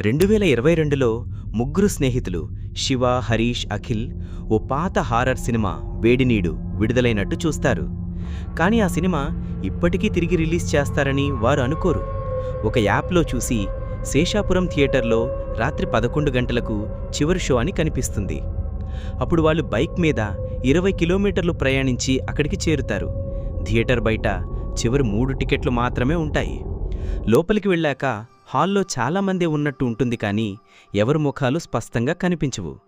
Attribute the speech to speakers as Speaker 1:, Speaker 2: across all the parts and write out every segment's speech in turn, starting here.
Speaker 1: రెండు వేల ఇరవై రెండులో ముగ్గురు స్నేహితులు శివ హరీష్ అఖిల్ ఓ పాత హారర్ సినిమా వేడినీడు విడుదలైనట్టు చూస్తారు. కానీ ఆ సినిమా ఇప్పటికీ తిరిగి రిలీజ్ చేస్తారని వారు అనుకోరు. ఒక యాప్లో చూసి శేషాపురం థియేటర్లో రాత్రి పదకొండు గంటలకు చివరి షో అని కనిపిస్తుంది. అప్పుడు వాళ్ళు బైక్ మీద ఇరవై కిలోమీటర్లు ప్రయాణించి అక్కడికి చేరుతారు. థియేటర్ బయట చివరి మూడు టికెట్లు మాత్రమే ఉంటాయి. లోపలికి వెళ్ళాక హాల్లో చాలామందే ఉన్నట్టు ఉంటుంది కానీ ఎవరి ముఖాలు స్పష్టంగా కనిపించవు.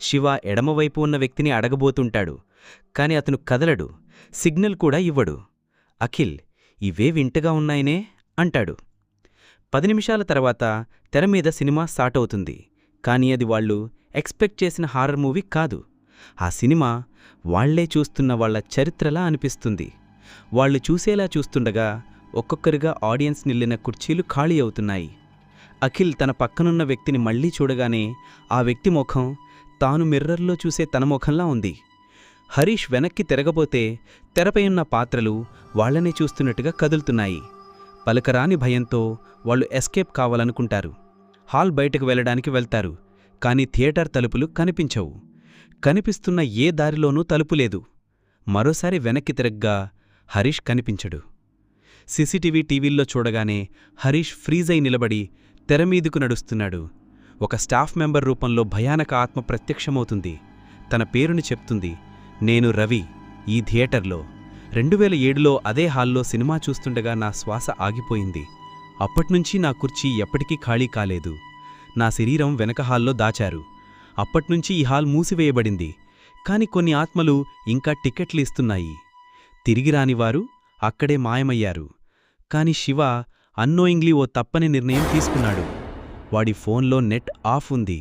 Speaker 1: శివ ఎడమవైపు ఉన్న వ్యక్తిని అడగబోతుంటాడు కాని అతను కదలడు సిగ్నల్ కూడా ఇవ్వడు. అఖిల్ ఇవే వింటగా ఉన్నాయనే? అంటాడు. పది నిమిషాల తర్వాత తెర మీద సినిమా స్టార్ట్ అవుతుంది కానీ అది వాళ్ళు ఎక్స్పెక్ట్ చేసిన హారర్ మూవీ కాదు. ఆ సినిమా వాళ్ళే చూస్తున్న వాళ్ళ చరిత్రలా అనిపిస్తుంది. వాళ్ళు చూసేలా చూస్తుండగా ఒక్కొక్కరిగా ఆడియన్స్ నిల్లిన కుర్చీలు ఖాళీ అవుతున్నాయి. అఖిల్ తన పక్కనున్న వ్యక్తిని మళ్ళీ చూడగానే ఆ వ్యక్తి ముఖం తాను మిర్రర్లో చూసే తన ముఖంలా ఉంది. హరీష్ వెనక్కి తిరగబోతే తెరపై ఉన్న పాత్రలు వాళ్ళనే చూస్తున్నట్టుగా కదులుతున్నాయి. పలకరాని భయంతో వాళ్ళు ఎస్కేప్ కావాలనుకుంటారు. హాల్ బయటకు వెళ్ళడానికి వెళ్తారు కానీ థియేటర్ తలుపులు కనిపించవు. కనిపిస్తున్న ఏ దారిలోనూ తలుపు లేదు. మరోసారి వెనక్కి తిరగ్గా హరీష్ కనిపించడు. సీసీటీవీ టీవీల్లో చూడగానే హరీష్ ఫ్రీజ్ అయి నిలబడి తెరమీదుకు నడుస్తున్నాడు. ఒక స్టాఫ్ మెంబర్ రూపంలో భయానక ఆత్మ ప్రత్యక్షమవుతుంది. తన పేరుని చెప్తుంది నేను రవి ఈ థియేటర్లో. రెండు వేల ఏడులో అదే హాల్లో సినిమా చూస్తుండగా నా శ్వాస ఆగిపోయింది. అప్పట్నుంచి నా కుర్చీ ఎప్పటికీ ఖాళీ కాలేదు. నా శరీరం వెనక హాల్లో దాచారు. అప్పట్నుంచి ఈ హాల్ మూసివేయబడింది. కాని కొన్ని ఆత్మలు ఇంకా టిక్కెట్లు ఇస్తున్నాయి. తిరిగి రానివారు అక్కడే మాయమయ్యారు. కాని శివ అన్నోయింగ్లీ ఓ తప్పని నిర్ణయం తీసుకున్నాడు. వాడి ఫోన్లో నెట్ ఆఫ్ ఉంది.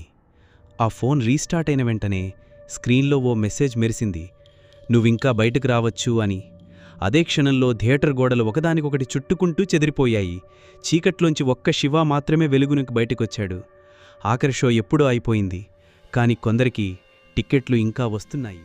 Speaker 1: ఆ ఫోన్ రీస్టార్ట్ అయిన వెంటనే స్క్రీన్లో ఓ మెసేజ్ మెరిసింది. నువ్వింకా బయటకు రావచ్చు అని. అదే క్షణంలో థియేటర్ గోడలు ఒకదానికొకటి చుట్టుకుంటూ చెదిరిపోయాయి. చీకట్లోంచి ఒక్క శివ మాత్రమే వెలుగునికి బయటకొచ్చాడు. ఆఖరి షో ఎప్పుడో అయిపోయింది. కాని కొందరికి టిక్కెట్లు ఇంకా వస్తున్నాయి.